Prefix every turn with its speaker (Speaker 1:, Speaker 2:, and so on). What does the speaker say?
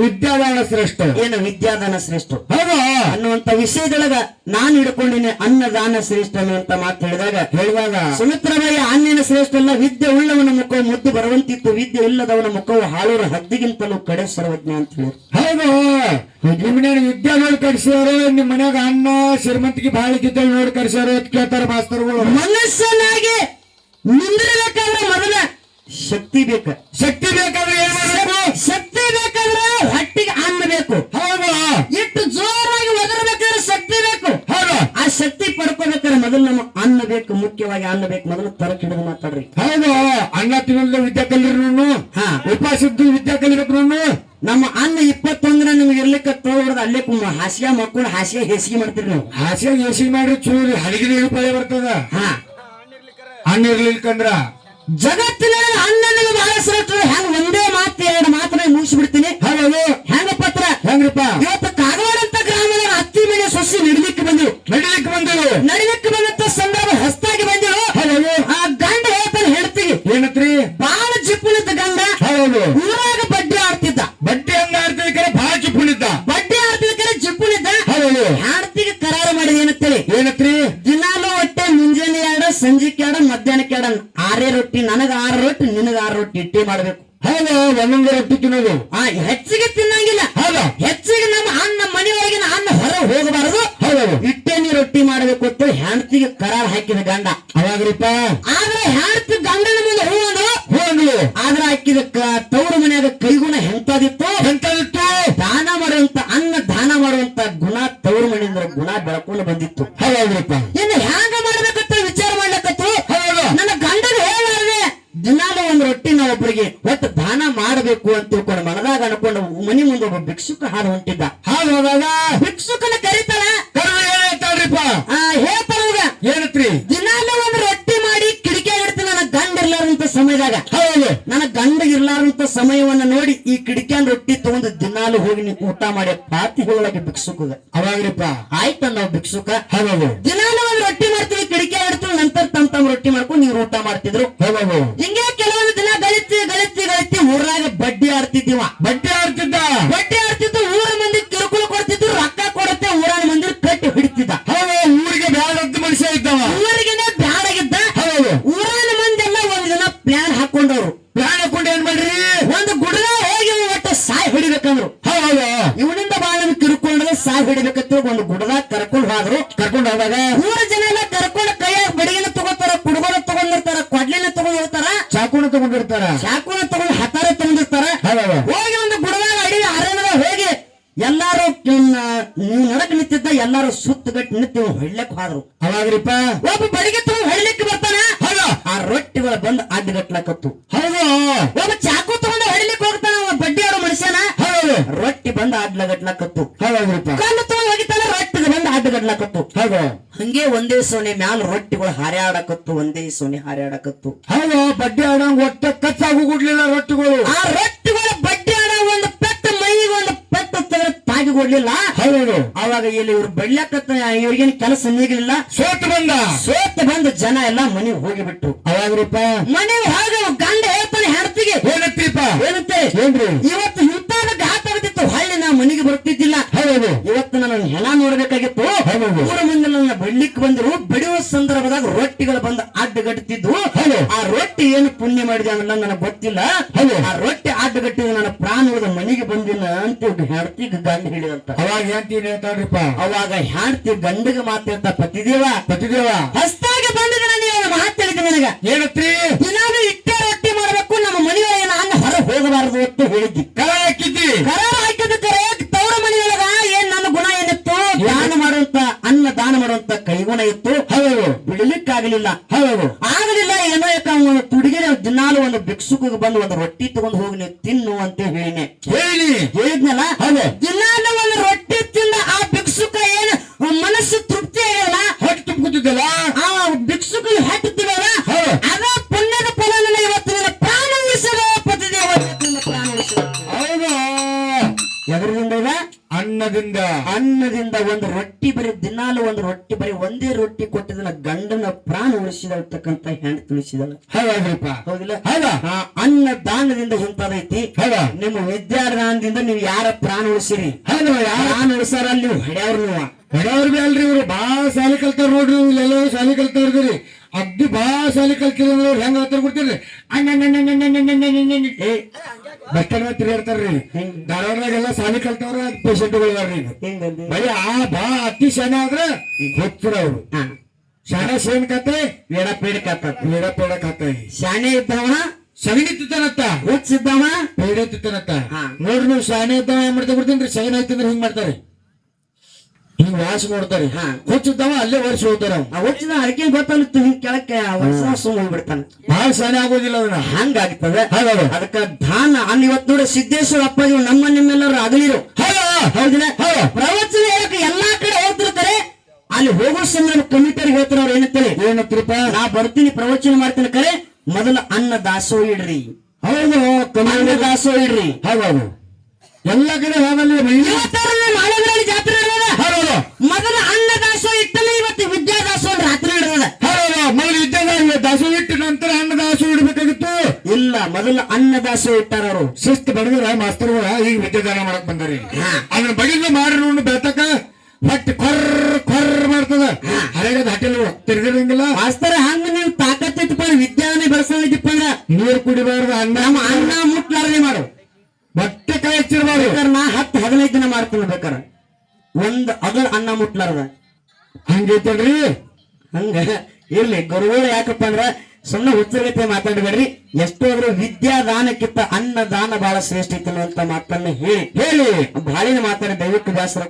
Speaker 1: ವಿದ್ಯಾದಾನ ಶ್ರೇಷ್ಠ.
Speaker 2: ಏನು ವಿದ್ಯಾದಾನ ಶ್ರೇಷ್ಠ?
Speaker 1: ಹೌದಾ.
Speaker 2: ಅನ್ನುವಂತ ವಿಷಯದೊಳಗ ನಾನು ಹಿಡ್ಕೊಂಡಿನಿ ಅನ್ನದಾನ ಶ್ರೇಷ್ಠ ಅನ್ನುವಂತ ಮಾತು ಹೇಳಿದಾಗ
Speaker 1: ಹೇಳುವಾಗ
Speaker 2: ಸುಮಿತ್ರಬಾಯಿ ಅನ್ನಿನ ಶ್ರೇಷ್ಠ ಅಲ್ಲ ವಿದ್ಯೆ ಉಳ್ಳವನ ಮುಖವು ಮುದ್ದು ಬರುವಂತಿತ್ತು ವಿದ್ಯೆ ಇಲ್ಲದವನ ಮುಖವು ಹಾಳೂರ ಹದ್ದಿಗಿಂತಲೂ ಕಡೆ ಸರ್ವಜ್ಞ ಅಂತ ಹೇಳಿ.
Speaker 1: ಹೌದು. ನಿಮ್ಮನೆ ವಿದ್ಯಾ ನೋಡಿ ಕರ್ಸ್ಯಾರು ನಿಮ್ ಮನ್ಯಾಗ ಅನ್ನ ಶ್ರೀಮಂತಿಗೆ ಬಾಳಿ ಇದ್ದಿದ್ದ ನೋಡಿ ಕರ್ಸ್ಯಾರು ಅಂತ ಕೇಳ್ತಾರ ಮಾಸ್ತರ್ಗಳು.
Speaker 2: ಮನಸ್ಸನ್ನಾಗಿ ನಿಂದಿರಬೇಕಾದ್ರೆ ಮೊದಲ ಶಕ್ತಿ ಬೇಕ?
Speaker 1: ಶಕ್ತಿ ಬೇಕಾದ್ರೆ ಏನ್ ಮಾಡ್ಬೇಕು
Speaker 2: ಶಕ್ತಿ ಬೇಕಾದ್ರೆ ಹೊಟ್ಟಿಗೆ ಅನ್ನ ಬೇಕು
Speaker 1: ಹೌದು
Speaker 2: ಎಷ್ಟು ಜೋರಾಗಿ ಒದರಬೇಕಾದ್ರೆ ಶಕ್ತಿ ಬೇಕು
Speaker 1: ಹೌದು
Speaker 2: ಆ ಶಕ್ತಿ ಪಡ್ಕೋಬೇಕಾದ್ರೆ ಮೊದಲು ನಮ್ಮ ಅನ್ನ ಬೇಕು ಮುಖ್ಯವಾಗಿ ಅನ್ನ ಬೇಕು ಮೊದಲು ತರಕ್ ಹಿಡಿದು ಮಾತಾಡ್ರಿ.
Speaker 1: ಹೌದು ಅನ್ನ ತಿನ್ನಲ್ದ ವಿದ್ಯಾ ಕಲಿರು
Speaker 2: ಹಾ.
Speaker 1: ಇದ್ದು ವಿದ್ಯಾ ಕಲಿಬೇಕು
Speaker 2: ನಮ್ಮ ಅನ್ನ ಇಪ್ಪತ್ತೊಂದ್ರ ನಿಮ್ಗೆ ಇರ್ಲಿಕ್ಕೆ ತೋಡದ ಅಲ್ಲೇ ಕುಮ್ಮ ಹಾಸಿಗೆ ಮಕ್ಕಳು ಹಾಸಿಗೆ ಹೇಸಿಗೆ ಮಾಡ್ತೀರಿ ನೀವು.
Speaker 1: ಹಾಸಿಗೆ ಹೆಸಿಗೆ ಮಾಡಿ ಚೂರಿ ಹಲಗಿರಿ ಉಪಾಯ ಬರ್ತದ.
Speaker 2: ಹಾ.
Speaker 1: ಅನ್ನ ಇರ್ಲಿಕ್ಕಂದ್ರ
Speaker 2: ಜಗತ್ತಿನ ಅನ್ನ ಬಹಳ ಶ್ರೇಷ್ಠ. ಹೆಂಗ ಒಂದೇ ಮಾತು ಎರಡು ಮಾತನ್ನ ಮುಗಿಸ್ಬಿಡ್ತೀನಿ.
Speaker 1: ಹೌದು.
Speaker 2: ಹೆಂಗ ಪತ್ರ
Speaker 1: ಹೆಂಗ್ರಿಪ್ಪ?
Speaker 2: ಇವತ್ತು ಕಾಗವಾಡ ಅಂತ ಗ್ರಾಮದ ಹತ್ತಿ ಮನೆ ಸೊಸಿ ನಡಿಲಿಕ್ಕೆ ಬಂದಿರು
Speaker 1: ನಡಿಲಿಕ್ಕೆ ಬಂದರು
Speaker 2: ನಡಿಲಿಕ್ಕೆ ಬಂದಂತ ಸಂದರ್ಭ ಹೊಸ್ತಾಗಿ ಬಂದಿರು
Speaker 1: ಹೌದು
Speaker 2: ಆ ಗಂಡ ಹೇಳ್ತಾನೆ ಹೇಳ್ತೀವಿ
Speaker 1: ಏನತ್ರಿ
Speaker 2: ಬಾಳ ಜಿಪ್ಪುಳಿದ್ದ ಗಂಡ
Speaker 1: ಹೌದು
Speaker 2: ಊರಾಗ ಬಡ್ಡಿ ಆಡ್ತಿದ್ದ
Speaker 1: ಬಟ್ಟೆ ಹಂಗ ಆಡ್ತಿದ್ದಕ್ಕೆ ಭಾಳ ಚಿಪ್ಪುಣಿದ್ದ
Speaker 2: ಬಡ್ಡಿ ಆಡ್ತಿದ್ದಕ್ಕೆ ಜಿಪ್ಪುಳಿದ್ದ
Speaker 1: ಹೌದು
Speaker 2: ಹಾಡ್ತಿಗೆ ಕರಾರು ಮಾಡಿದ ಏನಂತೇಳಿ
Speaker 1: ಏನತ್ರಿ
Speaker 2: ದಿನಾಲು ಹೊಟ್ಟೆ ಮುಂಜಾನೆ ಎರಡು ಸಂಜೆಕ್ಕೆ ಎರಡು ಮಧ್ಯಾಹ್ನಕ್ಕೆ ಎರಡು ಆರೇ ರೊಟ್ಟಿ ನನಗ ಆರು ರೊಟ್ಟಿ ನಿನಗ ಆರು ರೊಟ್ಟಿ ಇಟ್ಟೆ
Speaker 1: ಹೌದು ರೊಟ್ಟಿ ತಿನ್ನೋದು.
Speaker 2: ಆ ಹೆಚ್ಚಿಗೆ ತಿನ್ನಂಗಿಲ್ಲ.
Speaker 1: ಹೌದು.
Speaker 2: ಹೆಚ್ಚಿಗೆ ನಮ್ಮ ಅನ್ನ ಮನೆಯೊಳಗಿನ ಅನ್ನ ಹೊರ ಹೋಗಬಾರದು.
Speaker 1: ಹೌದು.
Speaker 2: ಇಟ್ಟೇನಿ ರೊಟ್ಟಿ ಮಾಡಬೇಕು ಅಂತ ಹೆಂಡತಿಗೆ ಕರಾರ್ ಹಾಕಿದ ಗಂಡ.
Speaker 1: ಅವಾಗ್ರಿಪ್ಪ
Speaker 2: ಆದ್ರೆ ಹೆಂಡತಿ ಗಂಡನ ಮುಂದೆ ಹೂ ಅಂದು
Speaker 1: ಹೋಗ್ಲು
Speaker 2: ಆದ್ರೆ ಹಾಕಿದ ತವರು ಮನೆಯಾಗ ಕೈಗುಣ ಎಂತದಿತ್ತು
Speaker 1: ಎಂತದಿತ್ತು
Speaker 2: ದಾನ ಮಾಡುವಂತ ಅನ್ನ ದಾನ ಮಾಡುವಂತ ಗುಣ ತವರು ಮನೆಯಿಂದ ಗುಣ ಬೆಳ್ಕೊಂಡು ಬಂದಿತ್ತು
Speaker 1: ಹೌದ್ರಿಪ್ಪ
Speaker 2: ಇನ್ನು ಹ್ಯಾಂಗ ಮಾಡ್ಬೇಕಂತ ವಿಚಾರ ಮಾಡ್ಲಕತ್ತು
Speaker 1: ಹೌದು
Speaker 2: ನನ್ನ ಗಂಡನ ಹೇಳಾರ್ದೆ ದಿನಾಲು ಒಂದು ರೊಟ್ಟಿ ನಾವು ಒಬ್ಬರಿಗೆ ಒಟ್ಟು ದಾನ ಮಾಡಬೇಕು ಅಂತ ತಿಳ್ಕೊಂಡು ಮನದಾಗ ಅನ್ಕೊಂಡು ಮನಿ ಮುಂದೆ ಒಬ್ಬ ಭಿಕ್ಷುಕ ಹಾದು ಹೊಂಟಿದ್ದ
Speaker 1: ಹಾಲು ಹೋದಾಗ
Speaker 2: ಭಿಕ್ಷುಕನ
Speaker 1: ಕರೀತಾರ ಏನ್ ಹೇಳ್ತಾಳ್ರಿಪ್ಪ.
Speaker 2: ಆ ಹೇಳ್ತಾರ ಅವಾಗ,
Speaker 1: ಏನತ್ರಿ?
Speaker 2: ದಿನಾಲು ಒಂದು ರೊಟ್ಟಿ ಮಾಡಿ ಕಿಡಿಕೆ ಇಡ್ತೀನಿ. ನನ್ನ ಗಂಡ ಇರ್ಲಾರಂತ ಸಮಯದಾಗ.
Speaker 1: ಹೌದು.
Speaker 2: ನನ್ನ ಗಂಡ ಇರ್ಲಾರಂತ ಸಮಯವನ್ನ ನೋಡಿ ಈ ಕಿಡಿಕ್ಯಾನ್ ರೊಟ್ಟಿ ತಗೊಂಡು ದಿನಾಲು ಹೋಗಿ ನೀವು ಊಟ ಮಾಡಿ ಪಾತಿ ಹೇಳಕ್ಕೆ ಭಿಕ್ಷುಕಗ
Speaker 1: ಅವಾಗ್ರಿಪ್ಪ.
Speaker 2: ಆಯ್ತ ನಾವು ಭಿಕ್ಷುಕ
Speaker 1: ಹೌದು.
Speaker 2: ದಿನಾಲು ಒಂದು ರೊಟ್ಟಿ ಮಾಡ್ತೀವಿ ಕಿಡಿಕೆ ಇಡ್ತೀವಿ ನಂತರ ತಮ್ಮ ತಮ್ಮ ರೊಟ್ಟಿ ಮಾಡ್ಕೊಂಡು ನೀವು ಊಟ ಮಾಡ್ತಿದ್ರು.
Speaker 1: ಹೌದು.
Speaker 2: ಹಿಂಗೆ ಕೆಲವೊಂದು ದಿನ ಗಳಿತಿ ಗಳಿತಿ ಗಳಿತಿ ಊರಾಗ
Speaker 1: ಹೌದು
Speaker 2: ಇವನಿಂದ ಬಾಳ ಕಿರುಕೊಂಡ್ರೆ ಸಾಯ್ ಹಿಡಿಬೇಕಂತ ಒಂದು ಗುಡದಾಗ ಕರ್ಕೊಂಡು ಹೋದ್ರು.
Speaker 1: ಕರ್ಕೊಂಡು ಹೋದಾಗ?
Speaker 2: ಊರ ಜನ ಎಲ್ಲ ಕರ್ಕೊಂಡು ಕೈಯಾಗ ಬಡಿಗೆನ ತಗೋತಾರ ಕುಡುಗೋನ ತಗೊಂಡಿರ್ತಾರ ಕೊಡ್ಲಿನ ತಗೊಂಡಿರ್ತಾರ.
Speaker 1: ಚಾಕುನ ತಗೊಂಡಿರ್ತಾರ?
Speaker 2: ಚಾಕುನ ತಗೊಂಡು ಹತಾರ ತಗೊಂಡಿರ್ತಾರ. ಹೋಗಿ ಒಂದು ಗುಡದಾಗ ಅಡಿ ಅರಣ್ಯದಾಗ ಹೋಗಿ ಎಲ್ಲಾರು ನಡಕ್ ನಿಂತಿದ್ದ ಎಲ್ಲಾರು ಸುತ್ತಗಟ್ಟಿ ನಿಂತು ಹೊಳ್ಳಕ್ ಹೋದ್ರು.
Speaker 1: ಅವಾಗ್ರಿಪ್ಪ?
Speaker 2: ಒಬ್ಬ ಬಡಿಗೆ ತಗೊಂಡು ಹೊಳ್ಳಿಕ್ ಬರ್ತಾನ?
Speaker 1: ಹೌದು.
Speaker 2: ಆ ರೊಟ್ಟಿಗಳ ಬಂದು ಅಡ್ಡಗಟ್ಲಕತ್ತು.
Speaker 1: ಹೌದು.
Speaker 2: ಒಬ್ಬ
Speaker 1: ಹೌದ್ರಿಪ್ಪ
Speaker 2: ಕಲ್ಲು ತಗೊಂಡು ಹೋಗಿತಾನ ರೊಟ್ಟಿಗೆ ಬಂದು ಅಡ್ಡಗಟ್ಲಕತ್ತು
Speaker 1: ಹೌದು.
Speaker 2: ಹಂಗೆ ಒಂದೇ ಸೋನೆ ಮ್ಯಾಲ ರೊಟ್ಟಿಗಳು ಹಾರ್ಯಾಡಕತ್ತು ಒಂದೇ ಸೋನೆ ಹಾರ್ಯಾಡಕತ್ತು.
Speaker 1: ಹೌದು ಬಡ್ಡಿ ಆಡಂಗ್ ಒಟ್ಟ ಕಚ್ಚಾಗು ಕೊಡ್ಲಿಲ್ಲ ರೊಟ್ಟಿಗಳು.
Speaker 2: ಆ ರೊಟ್ಟಿಗಳ ಬಡ್ಡಿ ಆಡ ಒಂದು ಪೆಟ್ಟ ಮೈಗೆ ಒಂದು ಪೆಟ್ಟ ತಾಗಿ ಕೊಡ್ಲಿಲ್ಲ.
Speaker 1: ಹೌದು
Speaker 2: ಅವಾಗ ಇಲ್ಲಿ ಇವ್ರು ಬಡ್ಲಕತ್ತ ಇವ್ರಿಗೇನು ಕೆಲಸ ನೀಗಲಿಲ್ಲ
Speaker 1: ಸೋತ್ ಬಂದ.
Speaker 2: ಸೋತ್ ಬಂದ ಜನ ಎಲ್ಲ ಮನೆಗೆ ಹೋಗಿಬಿಟ್ಟು
Speaker 1: ಅವಾಗ್ರಿಪ್ಪ
Speaker 2: ಮನೆಗೆ ಹೋಗ ಗಂಡ ಹೇಳ್ತಾನೆ ಹೆಂಡತಿಗೆ.
Speaker 1: ಹೇಳುತ್ತೀಪ
Speaker 2: ಏನಂತೆ
Speaker 1: ಏನ್ರಿ?
Speaker 2: ಇವತ್ತು ಮನೆಗೆ ಬರ್ತಿದ್ದಿಲ್ಲ.
Speaker 1: ಹೌದು.
Speaker 2: ಇವತ್ತು ನನ್ನ ಹೆಣ ನೋಡಬೇಕಾಗಿತ್ತು. ಊರ ಮಂದಿ ನನ್ನ ಬೆಳ್ಳಿಕ್ ಬಂದರು ಬಿಡುವ ಸಂದರ್ಭದಾಗ ರೊಟ್ಟಿಗಳು ಬಂದು ಅಡ್ಡಗಟ್ಟಿದ್ದು.
Speaker 1: ಹೌದು.
Speaker 2: ಆ ರೊಟ್ಟಿ ಏನು ಪುಣ್ಯ ಮಾಡಿದೆ ಅನ್ನೋದು ನನಗೆ ಗೊತ್ತಿಲ್ಲ.
Speaker 1: ಹೌದು.
Speaker 2: ಆ ರೊಟ್ಟಿ ಅಡ್ಡಗಟ್ಟಿದ ನನ್ನ ಪ್ರಾಣ ಉಳಿದ ಮನೆಗೆ ಬಂದಿಲ್ಲ ಅಂತ ಹೆಂಡತಿ ಗಂಡ ಹೇಳಿದಂತ.
Speaker 1: ಅವಾಗ ಹೇಳ್ತೀನಿ ಹೇಳ್ತಾರಪ್ಪ
Speaker 2: ಅವಾಗ ಹೆಂಡತಿ ಗಂಡಿಗೆ ಮಾತಾಡ್ತ ಪತಿದೇವ
Speaker 1: ಪತಿದೇವ.
Speaker 2: ಹೊಸ್ತಾಗಿ ಬಂದಿದ್ದ ನೀವು ಮಾತು ಹೇಳಿದೆ ನನಗ.
Speaker 1: ಏನತ್ರಿ?
Speaker 2: ದಿನಾಲು ಇಟ್ಟೆ ರೊಟ್ಟಿ ಮಾಡಬೇಕು ನಮ್ಮ ಮನೆಯೊಳಗೆ ನಾನು ಹೊರ ಹೋಗಬಾರದು ಅಂತ ಹೇಳಿದ್ದಿ.
Speaker 1: ಕರ ಹಾಕಿದ್ದಿ.
Speaker 2: ಕರಾರ ಹಾಕಿದ್ದಕ್ಕೆ ತವರ ಮನೆಯೊಳಗ ಏನ್ ನನ್ನ ಗುಣ ಏನಿತ್ತು ದಾನ ಮಾಡುವಂತ ಅನ್ನ ದಾನ ಮಾಡುವಂತ ಇತ್ತು
Speaker 1: ಹೌದು.
Speaker 2: ಬಿಡಲಿಕ್ಕಾಗಲಿಲ್ಲ.
Speaker 1: ಹೌದು.
Speaker 2: ಆಗಲಿಲ್ಲ ಏನೋ ಯಾಕ ಒಂದು ತುಡಿಗೆ ದಿನಾಲು ಒಂದು ಭಿಕ್ಷುಕಿಗೆ ಬಂದು ಒಂದು ರೊಟ್ಟಿ ತಗೊಂಡು ಹೋಗಿ ನೀವು ತಿನ್ನು ಅಂತ ಹೇಳಿನಿ.
Speaker 1: ಹೇಳಿ
Speaker 2: ಹೇಳಿದ್ನಲ್ಲ?
Speaker 1: ಹೌದು.
Speaker 2: ದಿನಾಲು ಒಂದು ರೊಟ್ಟಿ ತಿಂದ ಆ ಭಿಕ್ಷುಕ ಏನು ಮನಸ್ಸು ತೃಪ್ತಿ ಆಗಲ್ಲ?
Speaker 1: ಹೊಟ್ಟೆ ತುಂಬುತ್ತಿದ್ದಲ್ಲ
Speaker 2: ಆ ಭಿಕ್ಷುಕ ಹಟ್ಟುತ್ತಿಲ್ಲ
Speaker 1: ಹೌದು.
Speaker 2: ಅದ ಪುಣ್ಯದ ಫಲ ಇವತ್ತು ನಿನ್ನ ಪ್ರಾಣ ಉಳಿಸಲು ಪತಿದೇವ ಪ್ರಾಣ ಉಳಿಸಲು
Speaker 1: ಹೌದು.
Speaker 2: ಎದರಿಂದ
Speaker 1: ಅನ್ನದಿಂದ.
Speaker 2: ಅನ್ನದಿಂದ ಒಂದು ರೊಟ್ಟಿ ಬರೀ ದಿನಾಲು ಒಂದು ರೊಟ್ಟಿ ಬರೀ ಒಂದೇ ರೊಟ್ಟಿ ಕೊಟ್ಟಿದ್ದಲ್ಲ ಗಂಡನ ಪ್ರಾಣ ಉಳಿಸಿದಳ್ತಕ್ಕಂತ ಹೆಣ್ಣು ತಿಳಿಸಿದಲ್ಲ
Speaker 1: ಹೌದ್ರಿಪ್ಪ.
Speaker 2: ಹೌದಿಲ್ಲ?
Speaker 1: ಹೌದಾ.
Speaker 2: ಅನ್ನ ದಾನದಿಂದ ಇಂಥದೈತಿ
Speaker 1: ಹೌದಾ.
Speaker 2: ನಿಮ್ಮ ವಿದ್ಯಾದಾನದಿಂದ ನೀವು ಯಾರ ಪ್ರಾಣ ಉಳಿಸಿರಿ?
Speaker 1: ಹೌದು
Speaker 2: ಪ್ರಾಣ ಉಳಿಸಾರ ಅಲ್ಲಿ ನೀವು? ಹೊಡ್ಯಾವ್ರು ನೀವು.
Speaker 1: ಬಡವ್ರ ಬಿ ಅಲ್ರಿ ಇವ್ರು. ಬಾಳ ಶಾಲೆ ಕಲ್ತಾರ ನೋಡ್ರಿ ಇಲ್ಲೆಲ್ಲ ಶಾಲೆ ಕಲ್ತಾರ್ರಿ ಅಗ್ದಿ ಬಾಳ ಶಾಲೆ ಕಲ್ತಿಲ್ಲ ಅಂದ್ರೆ ಹೆಂಗ ಹೇಳ್ತಾರ ಕೊಡ್ತೀರಿ
Speaker 2: ಏ
Speaker 1: ಬಸ್ ಸ್ಟ್ಯಾಂಡ್ ತಿರುಗಾಡ್ತಾರ್ರಿ ಧಾರವಾಡದಾಗೆಲ್ಲ ಶಾಲೆ ಕಲ್ತವ್ರ ಪೇಷಂಟ್ಗಳು ಈಗ ಬರೀ ಆ ಬಾ ಅತಿ ಶನ ಆದ್ರೆ ಗೊತ್ತಿರ ಅವ್ರು ಶಾಣೆ ಶೇನ್ ಕತೆ
Speaker 2: ಎಡಪೇಡ ಪೇಡ ಕತ್ತ.
Speaker 1: ಪೇಡ ಕತೆ
Speaker 2: ಶಾನೆ ಇದ್ದವ?
Speaker 1: ಸಗಣಿ ತಿತ್ತಾನತ್ತ
Speaker 2: ಹುಚ್ಚಿದ್ದವ
Speaker 1: ಪೇಡ ತಿತ್ತಾನತ್ತ. ನೋಡ್ರಿ ನೀವು ಶಾಣೆ ಇದ್ದಾವ ಏನ್ ಮಾಡ್ತಾ ಬಿಡ್ತೀನಿ? ಸಗಣಿ ಆಯ್ತಂದ್ರೆ ಹಿಂಗ್ ಮಾಡ್ತಾರೆ. ಹಿಂಗ್ ವಾಸ ನೋಡ್ತಾರೆ
Speaker 2: ಹಾ.
Speaker 1: ಹುಚ್ಚಿದ್ದಾವ ಅಲ್ಲೇ ವರ್ಷ ಹೋಗ್ತಾರ
Speaker 2: ಆ ಹುಚ್ಚಿದ ಅಡಿಕೆ ಗೊತ್ತಲ್ಲ ಹಿಂಗ್ ಕೆಳಕ್ಕೆ ವರ್ಷ ಸುಮ್ ಹೋಗ್ಬಿಡ್ತಾನ
Speaker 1: ಬಹಳ ಶಾಣೆ ಆಗೋದಿಲ್ಲ ಅದನ್ನ.
Speaker 2: ಹಂಗಾಗ್ತದೆ. ಅದಕ್ಕ ದಾನ ಅಲ್ಲಿ ಇವತ್ತು ನೋಡಿ ಸಿದ್ದೇಶ್ವರ ಅಪ್ಪಾಜಿ ನಮ್ಮ ನಿಮ್ಮೆಲ್ಲರೂ ಅಗಲಿರು.
Speaker 1: ಹೌದಾ?
Speaker 2: ಹೌದಿಲ್ಲ?
Speaker 1: ಹೌದು.
Speaker 2: ಪ್ರವಚನ ಹೇಳಕ್ ಎಲ್ಲಾ ಕಡೆ ಹೋಗ್ತಿರ್ತಾರೆ. ಅಲ್ಲಿ ಹೋಗೋ ಸಂದರ್ಭ ಕಮಿಟರ್ ಹೇಳ್ತಾರೆ ಅವ್ರು ಏನಂತಾರೆ
Speaker 1: ಏನಂತ್ರಿಪ್ಪ?
Speaker 2: ನಾ ಬರ್ತೀನಿ ಪ್ರವಚನ ಮಾಡ್ತೀನಿ ಕರೆ ಮೊದಲ ಅನ್ನ ದಾಸೋ ಇಡ್ರಿ.
Speaker 1: ಹೌದು
Speaker 2: ಅನ್ನ ದಾಸೋ ಇಡ್ರಿ.
Speaker 1: ಹೌದೌದು. ಎಲ್ಲ ಕಡೆ ಹೋಗಲ್ಲ
Speaker 2: ಇವತ್ತಾರನೇ ಜಾತ್ರೆ
Speaker 1: ಹೌದು.
Speaker 2: ಮೊದಲ ಅನ್ನ ದಾಸೋ ಇಟ್ಟಲ್ಲಿ ಇವತ್ತು ವಿದ್ಯಾದಾಸೋ ರಾತ್ರಿ ನಡೆದ
Speaker 1: ಹೌದು. ಮೊದಲು ಇದ್ದಾಗ ದಾಸೋ ಇಟ್ಟ ನಂತರ ಅನ್ನ ದಾಸೋ ಇಡ್ಬೇಕಾಗಿತ್ತು.
Speaker 2: ಇಲ್ಲ ಮೊದಲ ಅನ್ನ ದಾಸೋ ಇಟ್ಟಾರ ಅವರು.
Speaker 1: ಶಿಸ್ತು ಬಡದ್ರ ಮಾಸ್ತರ್ಗಳ ಈಗ ವಿದ್ಯಾದಾನ ಮಾಡಕ್ ಬಂದಾರಿ. ಅದನ್ನ ಬಗಿಲ ಮಾಡ್ರಿ ನೋಡಿ ಬೆಳ್ತಕ ಹೊಟ್ಟೆ ಕೊರ್ರ ಕೊರ್ರ ಮಾಡ್ತದ. ಹಳೆಗದ ಹಟ್ಟೆಲ್ ತಿರ್ಗಿರಂಗಿಲ್ಲ.
Speaker 2: ಮಾಸ್ತರ ಹಂಗ ನೀವು ತಾಕತ್ತಿತ್ತಪ್ಪ ವಿದ್ಯಾನೆ ಬೆಳೆಸೋದಿಪ್ಪ ಅಂದ್ರ
Speaker 1: ನೀರು ಕುಡಿಬಾರ್ದು ಅನ್ನ
Speaker 2: ಅನ್ನ ಮುಟ್ಲಾರದೆ ಮಾಡು.
Speaker 1: ಬಟ್ಟೆ ಕೈ ಹಚ್ಚಿರ್ಬಾರ್ದು.
Speaker 2: ನಾ ಹತ್ತು ಹದಿನೈದು ದಿನ ಮಾಡ್ತೀನಿ ಬೇಕಾರೆ. ಒಂದ್ ಅಗಳ ಅನ್ನ ಮುಟ್ಲಾರದ.
Speaker 1: ಹಂಗೈತಲ್ರಿ?
Speaker 2: ಹಂಗ ಇರ್ಲಿ ಗುರುಗಳು ಯಾಕಪ್ಪ ಅಂದ್ರ ಸುಮ್ಮನೆ ಹುಚ್ಚರಗತೆ ಮಾತಾಡಬೇಡ್ರಿ. ಎಷ್ಟೋ ಆದ್ರೂ ವಿದ್ಯಾದಾನಕ್ಕಿಂತ ಅನ್ನದಾನ ಬಹಳ ಶ್ರೇಷ್ಠ ಇತ್ತು ಅನ್ನುವಂತ ಮಾತನ್ನ ಹೇಳಿ
Speaker 1: ಹೇಳಿ.
Speaker 2: ಬಾಳಿನ ಮಾತಾಡಿ ದೈವಕ್ಕೆ ಬೇಸರ